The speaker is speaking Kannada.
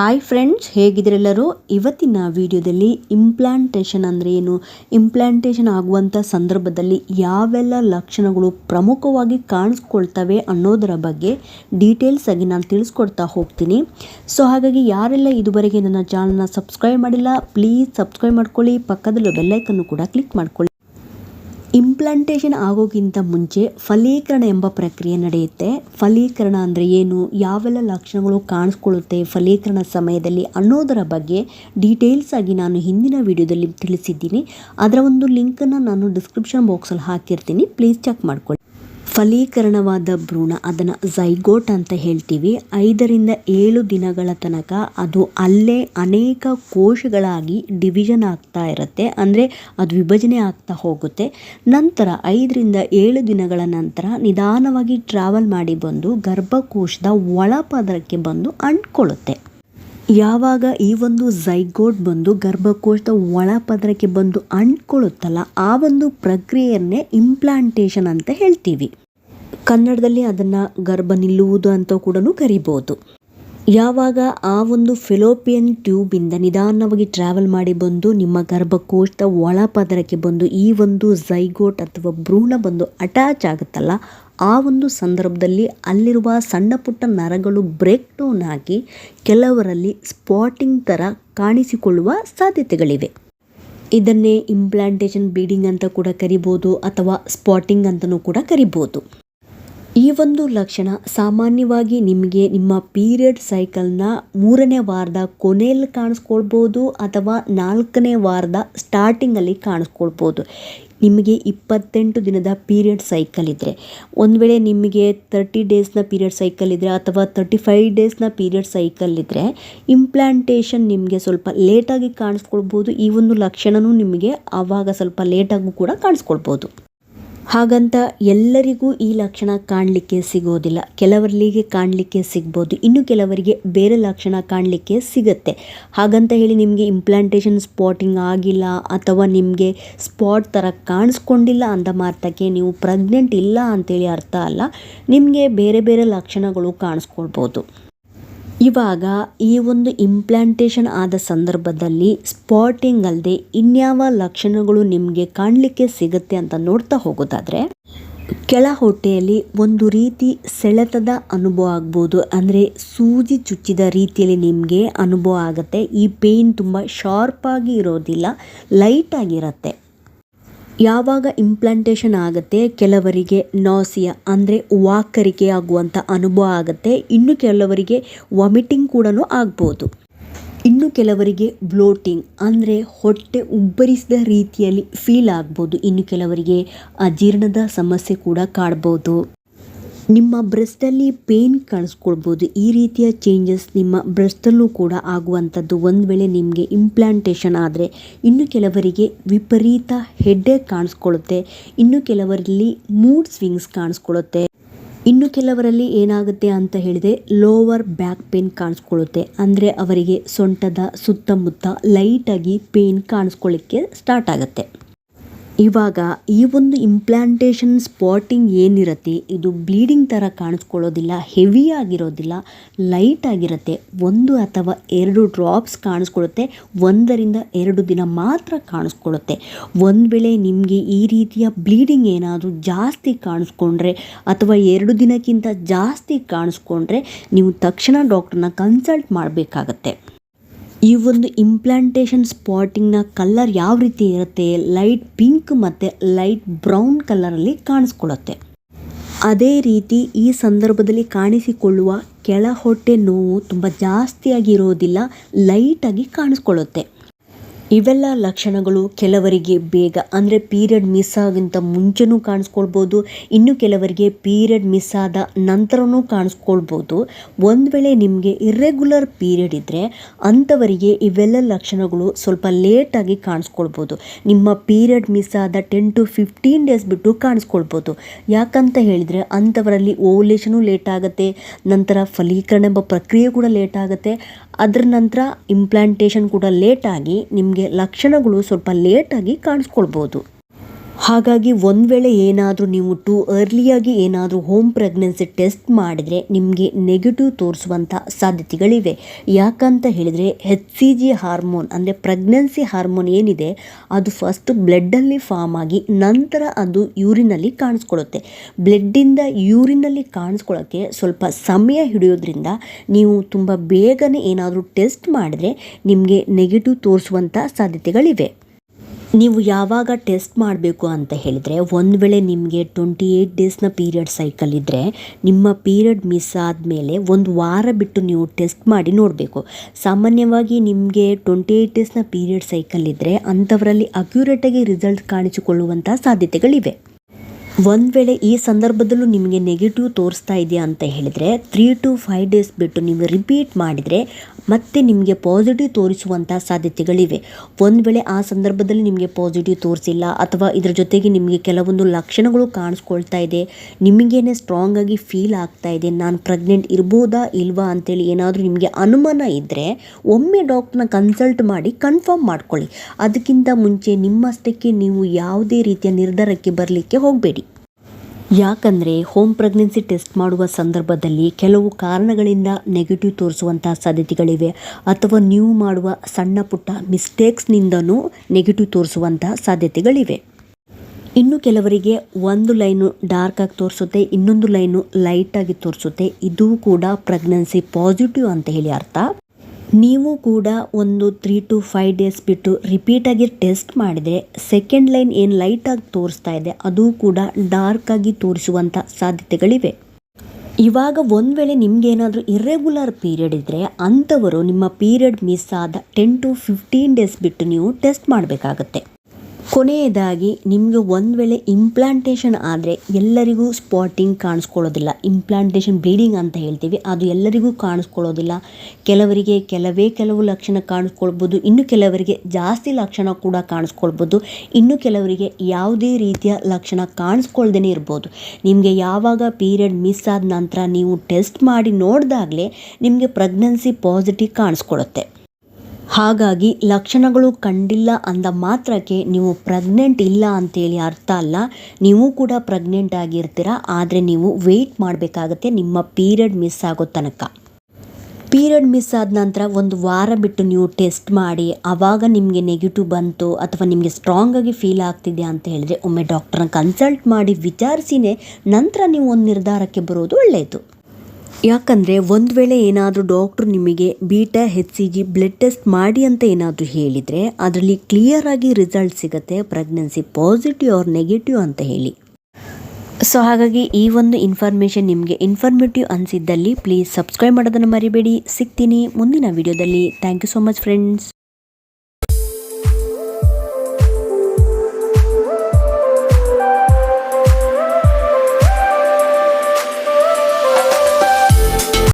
ಹಾಯ್ ಫ್ರೆಂಡ್ಸ್ ಹೇಗಿದ್ರೆಲ್ಲರೂ ಇವತ್ತಿನ ವಿಡಿಯೋದಲ್ಲಿ ಇಂಪ್ಲಾಂಟೇಷನ್ ಅಂದರೆ ಏನು? ಇಂಪ್ಲಾಂಟೇಷನ್ ಆಗುವಂಥ ಸಂದರ್ಭದಲ್ಲಿ ಯಾವೆಲ್ಲ ಲಕ್ಷಣಗಳು ಪ್ರಮುಖವಾಗಿ ಕಾಣಿಸ್ಕೊಳ್ತವೆ ಅನ್ನೋದರ ಬಗ್ಗೆ ಡೀಟೇಲ್ಸ್ ಆಗಿ ನಾನು ತಿಳಿಸ್ಕೊಡ್ತಾ ಹೋಗ್ತೀನಿ. ಸೊ ಹಾಗಾಗಿ ಯಾರೆಲ್ಲ ಇದುವರೆಗೆ ನನ್ನ ಚಾನಲ್ನ ಸಬ್ಸ್ಕ್ರೈಬ್ ಮಾಡಿಲ್ಲ ಪ್ಲೀಸ್ ಸಬ್ಸ್ಕ್ರೈಬ್ ಮಾಡ್ಕೊಳ್ಳಿ. ಪಕ್ಕದಲ್ಲೂ ಬೆಲ್ಲೈಕನ್ನು ಕೂಡ ಕ್ಲಿಕ್ ಮಾಡ್ಕೊಳ್ಳಿ. ಇಂಪ್ಲಾಂಟೇಷನ್ ಆಗೋಕ್ಕಿಂತ ಮುಂಚೆ ಫಲೀಕರಣ ಎಂಬ ಪ್ರಕ್ರಿಯೆ ನಡೆಯುತ್ತೆ. ಫಲೀಕರಣ ಅಂದರೆ ಏನು? ಯಾವೆಲ್ಲ ಲಕ್ಷಣಗಳು ಕಾಣಿಸ್ಕೊಳ್ಳುತ್ತೆ ಫಲೀಕರಣ ಸಮಯದಲ್ಲಿ ಅನ್ನೋದರ ಬಗ್ಗೆ ಡೀಟೇಲ್ಸ್ ಆಗಿ ನಾನು ಹಿಂದಿನ ವಿಡಿಯೋದಲ್ಲಿ ತಿಳಿಸಿದ್ದೀನಿ. ಅದರ ಒಂದು ಲಿಂಕನ್ನು ನಾನು ಡಿಸ್ಕ್ರಿಪ್ಷನ್ ಬಾಕ್ಸಲ್ಲಿ ಹಾಕಿರ್ತೀನಿ. ಪ್ಲೀಸ್ ಚೆಕ್ ಮಾಡ್ಕೊಳ್ಳಿ. ಫಲೀಕರಣವಾದ ಭ್ರೂಣ, ಅದನ್ನು ಝೈಗೋಟ್ ಅಂತ ಹೇಳ್ತೀವಿ. ಐದರಿಂದ ಏಳು ದಿನಗಳ ತನಕ ಅದು ಅಲ್ಲೇ ಅನೇಕ ಕೋಶಗಳಾಗಿ ಡಿವಿಷನ್ ಆಗ್ತಾ ಇರುತ್ತೆ. ಅಂದರೆ ಅದು ವಿಭಜನೆ ಆಗ್ತಾ ಹೋಗುತ್ತೆ. ನಂತರ ಐದರಿಂದ ಏಳು ದಿನಗಳ ನಂತರ ನಿಧಾನವಾಗಿ ಟ್ರಾವೆಲ್ ಮಾಡಿ ಬಂದು ಗರ್ಭಕೋಶದ ಒಳಪದರಕ್ಕೆ ಬಂದು ಅಂಟ್ಕೊಳ್ಳುತ್ತೆ. ಯಾವಾಗ ಈ ಒಂದು ಝೈಗೋಟ್ ಬಂದು ಗರ್ಭಕೋಶದ ಒಳಪದರಕ್ಕೆ ಬಂದು ಅಂಟ್ಕೊಳ್ಳುತ್ತಲ್ಲ, ಆ ಒಂದು ಪ್ರಕ್ರಿಯೆಯನ್ನೇ ಇಂಪ್ಲಾಂಟೇಷನ್ ಅಂತ ಹೇಳ್ತೀವಿ. ಕನ್ನಡದಲ್ಲಿ ಅದನ್ನು ಗರ್ಭ ನಿಲ್ಲುವುದು ಅಂತ ಕೂಡ ಕರಿಬೋದು. ಯಾವಾಗ ಆ ಒಂದು ಫಿಲೋಪಿಯನ್ ಟ್ಯೂಬಿಂದ ನಿಧಾನವಾಗಿ ಟ್ರಾವೆಲ್ ಮಾಡಿ ಬಂದು ನಿಮ್ಮ ಗರ್ಭಕೋಶದ ಒಳಪದರಕ್ಕೆ ಬಂದು ಈ ಒಂದು ಝೈಗೋಟ್ ಅಥವಾ ಭ್ರೂಣ ಬಂದು ಅಟ್ಯಾಚ್ ಆಗುತ್ತಲ್ಲ, ಆ ಒಂದು ಸಂದರ್ಭದಲ್ಲಿ ಅಲ್ಲಿರುವ ಸಣ್ಣ ಪುಟ್ಟ ನರಗಳು ಬ್ರೇಕ್ ಡೌನ್ ಆಗಿ ಕೆಲವರಲ್ಲಿ ಸ್ಪಾಟಿಂಗ್ ಥರ ಕಾಣಿಸಿಕೊಳ್ಳುವ ಸಾಧ್ಯತೆಗಳಿವೆ. ಇದನ್ನೇ ಇಂಪ್ಲಾಂಟೇಷನ್ ಬ್ಲೀಡಿಂಗ್ ಅಂತ ಕೂಡ ಕರಿಬೋದು ಅಥವಾ ಸ್ಪಾಟಿಂಗ್ ಅಂತಲೂ ಕೂಡ ಕರಿಬೋದು. ಈ ಒಂದು ಲಕ್ಷಣ ಸಾಮಾನ್ಯವಾಗಿ ನಿಮಗೆ ನಿಮ್ಮ ಪೀರಿಯಡ್ ಸೈಕಲ್ನ ಮೂರನೇ ವಾರದ ಕೊನೆಯಲ್ಲಿ ಕಾಣಿಸ್ಕೊಳ್ಬೋದು ಅಥವಾ ನಾಲ್ಕನೇ ವಾರದ ಸ್ಟಾರ್ಟಿಂಗಲ್ಲಿ ಕಾಣಿಸ್ಕೊಳ್ಬೋದು. ನಿಮಗೆ ಇಪ್ಪತ್ತೆಂಟು ದಿನದ ಪೀರಿಯಡ್ ಸೈಕಲ್ ಇದ್ದರೆ ಒಂದು ವೇಳೆ ನಿಮಗೆ ತರ್ಟಿ ಡೇಸ್ನ ಪೀರಿಯಡ್ ಸೈಕಲ್ ಇದ್ದರೆ ಅಥವಾ ತರ್ಟಿ ಫೈವ್ ಡೇಸ್ನ ಪೀರಿಯಡ್ ಸೈಕಲ್ ಇದ್ದರೆ ಇಂಪ್ಲಾಂಟೇಷನ್ ನಿಮಗೆ ಸ್ವಲ್ಪ ಲೇಟಾಗಿ ಕಾಣಿಸ್ಕೊಳ್ಬೋದು. ಈ ಒಂದು ಲಕ್ಷಣವೂ ನಿಮಗೆ ಆವಾಗ ಸ್ವಲ್ಪ ಲೇಟಾಗೂ ಕೂಡ ಕಾಣಿಸ್ಕೊಳ್ಬೋದು. ಹಾಗಂತ ಎಲ್ಲರಿಗೂ ಈ ಲಕ್ಷಣ ಕಾಣಲಿಕ್ಕೆ ಸಿಗೋದಿಲ್ಲ. ಕೆಲವರಿಗೆ ಕಾಣಲಿಕ್ಕೆ ಸಿಗ್ಬೋದು. ಇನ್ನು ಕೆಲವರಿಗೆ ಬೇರೆ ಲಕ್ಷಣ ಕಾಣಲಿಕ್ಕೆ ಸಿಗುತ್ತೆ. ಹಾಗಂತ ಹೇಳಿ ನಿಮಗೆ ಇಂಪ್ಲಾಂಟೇಷನ್ ಸ್ಪಾಟಿಂಗ್ ಆಗಿಲ್ಲ ಅಥವಾ ನಿಮಗೆ ಸ್ಪಾಟ್ ಥರ ಕಾಣಿಸ್ಕೊಂಡಿಲ್ಲ ಅಂತ ಮಾತ್ರಕ್ಕೆ ನೀವು ಪ್ರೆಗ್ನೆಂಟ್ ಇಲ್ಲ ಅಂತೇಳಿ ಅರ್ಥ ಅಲ್ಲ. ನಿಮಗೆ ಬೇರೆ ಬೇರೆ ಲಕ್ಷಣಗಳು ಕಾಣಿಸ್ಕೊಳ್ಬೋದು. ಇವಾಗ ಈ ಒಂದು ಇಂಪ್ಲಾಂಟೇಷನ್ ಆದ ಸಂದರ್ಭದಲ್ಲಿ ಸ್ಪಾಟಿಂಗ್ ಅಲ್ಲದೆ ಇನ್ಯಾವ ಲಕ್ಷಣಗಳು ನಿಮಗೆ ಕಾಣಲಿಕ್ಕೆ ಸಿಗುತ್ತೆ ಅಂತ ನೋಡ್ತಾ ಹೋಗೋದಾದರೆ, ಕೆಳ ಹೊಟ್ಟೆಯಲ್ಲಿ ಒಂದು ರೀತಿ ಸೆಳೆತದ ಅನುಭವ ಆಗ್ಬೋದು. ಅಂದರೆ ಸೂಜಿ ಚುಚ್ಚಿದ ರೀತಿಯಲ್ಲಿ ನಿಮಗೆ ಅನುಭವ ಆಗುತ್ತೆ. ಈ ಪೇಯ್ನ್ ತುಂಬ ಶಾರ್ಪಾಗಿ ಇರೋದಿಲ್ಲ ಲೈಟಾಗಿರುತ್ತೆ ಯಾವಾಗ ಇಂಪ್ಲಾಂಟೇಷನ್ ಆಗುತ್ತೆ, ಕೆಲವರಿಗೆ ನಾಸಿಯಾ ಅಂದರೆ ವಾಕರಿಕೆ ಆಗುವಂಥ ಅನುಭವ ಆಗುತ್ತೆ, ಇನ್ನು ಕೆಲವರಿಗೆ ವಾಮಿಟಿಂಗ್ ಕೂಡ ಆಗ್ಬೋದು. ಇನ್ನು ಕೆಲವರಿಗೆ ಬ್ಲೋಟಿಂಗ್ ಅಂದರೆ ಹೊಟ್ಟೆ ಉಬ್ಬರಿಸಿದ ರೀತಿಯಲ್ಲಿ ಫೀಲ್ ಆಗ್ಬೋದು, ಇನ್ನು ಕೆಲವರಿಗೆ ಅಜೀರ್ಣದ ಸಮಸ್ಯೆ ಕೂಡ ಕಾಡ್ಬೋದು. ನಿಮ್ಮ ಬ್ರೆಸ್ಟಲ್ಲಿ ಪೇನ್ ಕಾಣಿಸ್ಕೊಳ್ಬೋದು ಈ ರೀತಿಯ ಚೇಂಜಸ್ ನಿಮ್ಮ ಬ್ರೆಸ್ಟಲ್ಲೂ ಕೂಡ ಆಗುವಂಥದ್ದು. ಒಂದು ವೇಳೆ ನಿಮಗೆ ಇಂಪ್ಲಾಂಟೇಷನ್ ಆದರೆ ಇನ್ನು ಕೆಲವರಿಗೆ ವಿಪರೀತ ಹೆಡ್ಡೆ ಕಾಣಿಸ್ಕೊಳ್ಳುತ್ತೆ ಇನ್ನು ಕೆಲವರಲ್ಲಿ ಮೂಡ್ ಸ್ವಿಂಗ್ಸ್ ಕಾಣಿಸ್ಕೊಳ್ಳುತ್ತೆ ಇನ್ನು ಕೆಲವರಲ್ಲಿ ಏನಾಗುತ್ತೆ ಅಂತ ಹೇಳಿದೆ ಲೋವರ್ ಬ್ಯಾಕ್ ಪೇನ್ ಕಾಣಿಸ್ಕೊಳ್ಳುತ್ತೆ ಅಂದರೆ ಅವರಿಗೆ ಸೊಂಟದ ಸುತ್ತಮುತ್ತ ಲೈಟಾಗಿ ಪೇನ್ ಕಾಣಿಸ್ಕೊಳ್ಳಿಕ್ಕೆ ಸ್ಟಾರ್ಟ್ ಆಗುತ್ತೆ. ಇವಾಗ ಈ ಒಂದು ಇಂಪ್ಲಾಂಟೇಷನ್ ಸ್ಪಾಟಿಂಗ್ ಏನಿರುತ್ತೆ, ಇದು ಬ್ಲೀಡಿಂಗ್ ಥರ ಕಾಣಿಸ್ಕೊಳ್ಳೋದಿಲ್ಲ ಹೆವಿ ಆಗಿರೋದಿಲ್ಲ ಲೈಟ್ ಆಗಿರುತ್ತೆ. ಒಂದು ಅಥವಾ ಎರಡು ಡ್ರಾಪ್ಸ್ ಕಾಣಿಸ್ಕೊಳ್ಳುತ್ತೆ, ಒಂದರಿಂದ ಎರಡು ದಿನ ಮಾತ್ರ ಕಾಣಿಸ್ಕೊಳ್ಳುತ್ತೆ. ಒಂದು ವೇಳೆ ನಿಮಗೆ ಈ ರೀತಿಯ ಬ್ಲೀಡಿಂಗ್ ಏನಾದರೂ ಜಾಸ್ತಿ ಕಾಣಿಸ್ಕೊಂಡ್ರೆ ಅಥವಾ ಎರಡು ದಿನಕ್ಕಿಂತ ಜಾಸ್ತಿ ಕಾಣಿಸ್ಕೊಂಡ್ರೆ, ನೀವು ತಕ್ಷಣ ಡಾಕ್ಟ್ರನ್ನ ಕನ್ಸಲ್ಟ್ ಮಾಡಬೇಕಾಗತ್ತೆ. ಈ ಒಂದು ಇಂಪ್ಲಾಂಟೇಷನ್ ಸ್ಪಾಟಿಂಗ್ನ ಕಲರ್ ಯಾವ ರೀತಿ ಇರುತ್ತೆ? ಲೈಟ್ ಪಿಂಕ್ ಮತ್ತು ಲೈಟ್ ಬ್ರೌನ್ ಕಲರಲ್ಲಿ ಕಾಣಿಸ್ಕೊಳ್ಳುತ್ತೆ. ಅದೇ ರೀತಿ ಈ ಸಂದರ್ಭದಲ್ಲಿ ಕಾಣಿಸಿಕೊಳ್ಳುವ ಕೆಳ ಹೊಟ್ಟೆ ನೋವು ತುಂಬ ಜಾಸ್ತಿಯಾಗಿರೋದಿಲ್ಲ ಲೈಟಾಗಿ ಕಾಣಿಸ್ಕೊಳ್ಳುತ್ತೆ. ಇವೆಲ್ಲ ಲಕ್ಷಣಗಳು ಕೆಲವರಿಗೆ ಬೇಗ, ಅಂದರೆ ಪೀರಿಯಡ್ ಮಿಸ್ ಆಗಿಂತ ಮುಂಚೆನೂ ಕಾಣಿಸ್ಕೊಳ್ಬೋದು, ಇನ್ನು ಕೆಲವರಿಗೆ ಪೀರಿಯಡ್ ಮಿಸ್ ಆದ ನಂತರನೂ ಕಾಣಿಸ್ಕೊಳ್ಬೋದು. ಒಂದು ವೇಳೆ ನಿಮಗೆ ಇರ್ರೆಗ್ಯುಲರ್ ಪೀರಿಯಡ್ ಇದ್ದರೆ ಅಂಥವರಿಗೆ ಇವೆಲ್ಲ ಲಕ್ಷಣಗಳು ಸ್ವಲ್ಪ ಲೇಟಾಗಿ ಕಾಣಿಸ್ಕೊಳ್ಬೋದು. ನಿಮ್ಮ ಪೀರಿಯಡ್ ಮಿಸ್ ಆದ ಟೆನ್ ಟು ಫಿಫ್ಟೀನ್ ಡೇಸ್ ಬಿಟ್ಟು ಕಾಣಿಸ್ಕೊಳ್ಬೋದು. ಯಾಕಂತ ಹೇಳಿದರೆ ಅಂಥವರಲ್ಲಿ ಓವಲೇಷನು ಲೇಟ್ ಆಗುತ್ತೆ, ನಂತರ ಫಲೀಕರಣ ಎಂಬ ಪ್ರಕ್ರಿಯೆ ಕೂಡ ಲೇಟ್ ಆಗುತ್ತೆ, ಅದರ ನಂತರ ಇಂಪ್ಲಾಂಟೇಷನ್ ಕೂಡ ಲೇಟಾಗಿ ನಿಮಗೆ ಲಕ್ಷಣಗಳು ಸ್ವಲ್ಪ ಲೇಟಾಗಿ ಕಾಣಿಸ್ಕೊಳ್ಬೋದು. ಹಾಗಾಗಿ ಒಂದು ವೇಳೆ ಏನಾದರೂ ನೀವು ಟು ಅರ್ಲಿಯಾಗಿ ಏನಾದರೂ ಹೋಮ್ ಪ್ರೆಗ್ನೆನ್ಸಿ ಟೆಸ್ಟ್ ಮಾಡಿದರೆ ನಿಮಗೆ ನೆಗೆಟಿವ್ ತೋರಿಸುವಂಥ ಸಾಧ್ಯತೆಗಳಿವೆ. ಯಾಕಂತ ಹೇಳಿದರೆ ಹೆಚ್ ಸಿ ಜಿ ಹಾರ್ಮೋನ್ ಅಂದರೆ ಪ್ರೆಗ್ನೆನ್ಸಿ ಹಾರ್ಮೋನ್ ಏನಿದೆ, ಅದು ಫಸ್ಟ್ ಬ್ಲಡ್ಡಲ್ಲಿ ಫಾರ್ಮ್ ಆಗಿ ನಂತರ ಅದು ಯೂರಿನಲ್ಲಿ ಕಾಣಿಸ್ಕೊಳ್ಳುತ್ತೆ. ಬ್ಲಡ್ಡಿಂದ ಯೂರಿನಲ್ಲಿ ಕಾಣಿಸ್ಕೊಳ್ಳೋಕ್ಕೆ ಸ್ವಲ್ಪ ಸಮಯ ಹಿಡಿಯೋದ್ರಿಂದ ನೀವು ತುಂಬ ಬೇಗನೆ ಏನಾದರೂ ಟೆಸ್ಟ್ ಮಾಡಿದರೆ ನಿಮಗೆ ನೆಗೆಟಿವ್ ತೋರಿಸುವಂಥ ಸಾಧ್ಯತೆಗಳಿವೆ. ನೀವು ಯಾವಾಗ ಟೆಸ್ಟ್ ಮಾಡಬೇಕು ಅಂತ ಹೇಳಿದರೆ, ಒಂದು ವೇಳೆ ನಿಮಗೆ ಟ್ವೆಂಟಿ ಏಯ್ಟ್ ಡೇಸ್ನ ಪೀರಿಯಡ್ ಸೈಕಲ್ ಇದ್ದರೆ ನಿಮ್ಮ ಪೀರಿಯಡ್ ಮಿಸ್ ಆದಮೇಲೆ ಒಂದು ವಾರ ಬಿಟ್ಟು ನೀವು ಟೆಸ್ಟ್ ಮಾಡಿ ನೋಡಬೇಕು. ಸಾಮಾನ್ಯವಾಗಿ ನಿಮಗೆ ಟ್ವೆಂಟಿ ಏಯ್ಟ್ ಡೇಸ್ನ ಪೀರಿಯಡ್ ಸೈಕಲ್ ಇದ್ದರೆ ಅಂಥವರಲ್ಲಿ ಅಕ್ಯುರೇಟಾಗಿ ರಿಸಲ್ಟ್ ಕಾಣಿಸಿಕೊಳ್ಳುವಂಥ ಸಾಧ್ಯತೆಗಳಿವೆ. ಒಂದು ವೇಳೆ ಈ ಸಂದರ್ಭದಲ್ಲೂ ನಿಮಗೆ ನೆಗೆಟಿವ್ ತೋರಿಸ್ತಾ ಇದೆಯಾ ಅಂತ ಹೇಳಿದರೆ ತ್ರೀ ಟು ಫೈವ್ ಡೇಸ್ ಬಿಟ್ಟು ನೀವು ರಿಪೀಟ್ ಮಾಡಿದರೆ ಮತ್ತೆ ನಿಮಗೆ ಪಾಸಿಟಿವ್ ತೋರಿಸುವಂಥ ಸಾಧ್ಯತೆಗಳಿವೆ. ಒಂದು ವೇಳೆ ಆ ಸಂದರ್ಭದಲ್ಲಿ ನಿಮಗೆ ಪಾಸಿಟಿವ್ ತೋರಿಸಿಲ್ಲ ಅಥವಾ ಇದರ ಜೊತೆಗೆ ನಿಮಗೆ ಕೆಲವೊಂದು ಲಕ್ಷಣಗಳು ಕಾಣಿಸ್ಕೊಳ್ತಾ ಇದೆ, ನಿಮಗೇನೆ ಸ್ಟ್ರಾಂಗ್ ಆಗಿ ಫೀಲ್ ಆಗ್ತಾ ಇದೆ, ನಾನು ಪ್ರೆಗ್ನೆಂಟ್ ಇರ್ಬೋದಾ ಇಲ್ವಾ ಅಂತೇಳಿ ಏನಾದರೂ ನಿಮಗೆ ಅನುಮಾನ ಇದ್ದರೆ ಒಮ್ಮೆ ಡಾಕ್ಟ್ರನ್ನ ಕನ್ಸಲ್ಟ್ ಮಾಡಿ ಕನ್ಫರ್ಮ್ ಮಾಡ್ಕೊಳ್ಳಿ. ಅದಕ್ಕಿಂತ ಮುಂಚೆ ನಿಮ್ಮಷ್ಟಕ್ಕೆ ನೀವು ಯಾವುದೇ ರೀತಿಯ ನಿರ್ಧಾರಕ್ಕೆ ಬರಲಿಕ್ಕೆ ಹೋಗಬೇಡಿ. ಯಾಕಂದರೆ ಹೋಮ್ ಪ್ರೆಗ್ನೆನ್ಸಿ ಟೆಸ್ಟ್ ಮಾಡುವ ಸಂದರ್ಭದಲ್ಲಿ ಕೆಲವು ಕಾರಣಗಳಿಂದ ನೆಗೆಟಿವ್ ತೋರಿಸುವಂಥ ಸಾಧ್ಯತೆಗಳಿವೆ ಅಥವಾ ನೀವು ಮಾಡುವ ಸಣ್ಣ ಪುಟ್ಟ ಮಿಸ್ಟೇಕ್ಸ್ನಿಂದನೂ ನೆಗೆಟಿವ್ ತೋರಿಸುವಂಥ ಸಾಧ್ಯತೆಗಳಿವೆ. ಇನ್ನು ಕೆಲವರಿಗೆ ಒಂದು ಲೈನು ಆಗಿ ತೋರಿಸುತ್ತೆ, ಇನ್ನೊಂದು ಲೈನು ಲೈಟಾಗಿ ತೋರಿಸುತ್ತೆ, ಇದು ಕೂಡ ಪ್ರೆಗ್ನೆನ್ಸಿ ಪಾಸಿಟಿವ್ ಅಂತ ಹೇಳಿ ಅರ್ಥ. ನೀವು ಕೂಡ ಒಂದು ತ್ರೀ ಟು ಫೈವ್ ಡೇಸ್ ಬಿಟ್ಟು ರಿಪೀಟಾಗಿ ಟೆಸ್ಟ್ ಮಾಡಿದರೆ ಸೆಕೆಂಡ್ ಲೈನ್ ಏನು ಲೈಟಾಗಿ ತೋರಿಸ್ತಾ ಇದೆ, ಅದು ಕೂಡ ಡಾರ್ಕ್ ಆಗಿ ತೋರಿಸುವಂಥ ಸಾಧ್ಯತೆಗಳಿವೆ. ಇವಾಗ ಒಂದು ವೇಳೆ ನಿಮಗೇನಾದರೂ ಇರ್ರೆಗ್ಯುಲರ್ ಪೀರಿಯಡ್ ಇದ್ದರೆ ಅಂಥವರು ನಿಮ್ಮ ಪೀರಿಯಡ್ ಮಿಸ್ ಆದ ಟೆನ್ ಟು ಫಿಫ್ಟೀನ್ ಡೇಸ್ ಬಿಟ್ಟು ನೀವು ಟೆಸ್ಟ್ ಮಾಡಬೇಕಾಗತ್ತೆ. ಕೊನೆಯದಾಗಿ ನಿಮಗೆ ಒಂದು ವೇಳೆ ಇಂಪ್ಲಾಂಟೇಷನ್ ಆದರೆ ಎಲ್ಲರಿಗೂ ಸ್ಪಾಟಿಂಗ್ ಕಾಣಿಸ್ಕೊಳ್ಳೋದಿಲ್ಲ. ಇಂಪ್ಲಾಂಟೇಷನ್ ಬ್ಲೀಡಿಂಗ್ ಅಂತ ಹೇಳ್ತೀವಿ. ಅದು ಎಲ್ಲರಿಗೂ ಕಾಣಿಸ್ಕೊಳ್ಳೋದಿಲ್ಲ. ಕೆಲವರಿಗೆ ಕೆಲವೇ ಕೆಲವು ಲಕ್ಷಣ ಕಾಣಿಸ್ಕೊಳ್ಬೋದು. ಇನ್ನು ಕೆಲವರಿಗೆ ಜಾಸ್ತಿ ಲಕ್ಷಣ ಕೂಡ ಕಾಣಿಸ್ಕೊಳ್ಬೋದು. ಇನ್ನು ಕೆಲವರಿಗೆ ಯಾವುದೇ ರೀತಿಯ ಲಕ್ಷಣ ಕಾಣಿಸ್ಕೊಳ್ದೇ ಇರ್ಬೋದು. ನಿಮಗೆ ಯಾವಾಗ ಪೀರಿಯಡ್ ಮಿಸ್ ಆದ ನಂತರ ನೀವು ಟೆಸ್ಟ್ ಮಾಡಿ ನೋಡಿದಾಗಲೇ ನಿಮಗೆ ಪ್ರೆಗ್ನೆನ್ಸಿ ಪಾಸಿಟಿವ್ ಕಾಣಿಸ್ಕೊಳ್ಳುತ್ತೆ ಹಾಗಾಗಿ ಲಕ್ಷಣಗಳು ಕಂಡಿಲ್ಲ ಅಂದ ಮಾತ್ರಕ್ಕೆ ನೀವು ಪ್ರೆಗ್ನೆಂಟ್ ಇಲ್ಲ ಅಂತೇಳಿ ಅರ್ಥ ಅಲ್ಲ. ನೀವು ಕೂಡ ಪ್ರೆಗ್ನೆಂಟ್ ಆಗಿರ್ತೀರ, ಆದರೆ ನೀವು ವೆಯ್ಟ್ ಮಾಡಬೇಕಾಗತ್ತೆ, ನಿಮ್ಮ ಪೀರಿಯಡ್ ಮಿಸ್ ಆಗೋ ತನಕ. ಪೀರಿಯಡ್ ಮಿಸ್ ಆದ ನಂತರ ಒಂದು ವಾರ ಬಿಟ್ಟು ನೀವು ಟೆಸ್ಟ್ ಮಾಡಿ ಆವಾಗ ನಿಮಗೆ ನೆಗೆಟಿವ್ ಬಂತು, ಅಥವಾ ನಿಮಗೆ ಸ್ಟ್ರಾಂಗ್ ಆಗಿ ಫೀಲ್ ಆಗ್ತಿದೆ ಅಂತ ಹೇಳಿದರೆ, ಒಮ್ಮೆ ಡಾಕ್ಟ್ರನ್ನ ಕನ್ಸಲ್ಟ್ ಮಾಡಿ ವಿಚಾರಿಸಿನೇ ನಂತರ ನೀವು ಒಂದು ನಿರ್ಧಾರಕ್ಕೆ ಬರೋದು ಒಳ್ಳೆಯದು ಯಾಕಂದರೆ ಒಂದು ವೇಳೆ ಏನಾದರೂ ಡಾಕ್ಟ್ರು ನಿಮಗೆ beta H C G blood test ಮಾಡಿ ಅಂತ ಏನಾದರೂ ಹೇಳಿದರೆ ಅದರಲ್ಲಿ ಕ್ಲಿಯರ್ ಆಗಿ ರಿಸಲ್ಟ್ ಸಿಗುತ್ತೆ ಪ್ರೆಗ್ನೆನ್ಸಿ ಪಾಸಿಟಿವ್ ಆರ್ ನೆಗೆಟಿವ್ ಅಂತ ಹೇಳಿ. ಸೊ ಹಾಗಾಗಿ ಈ ಒಂದು ಇನ್ಫಾರ್ಮೇಷನ್ ನಿಮಗೆ ಇನ್ಫಾರ್ಮೇಟಿವ್ ಅನಿಸಿದ್ದಲ್ಲಿ ಪ್ಲೀಸ್ ಸಬ್ಸ್ಕ್ರೈಬ್ ಮಾಡೋದನ್ನು ಮರಿಬೇಡಿ. ಸಿಗ್ತೀನಿ ಮುಂದಿನ ವಿಡಿಯೋದಲ್ಲಿ thank you so much friends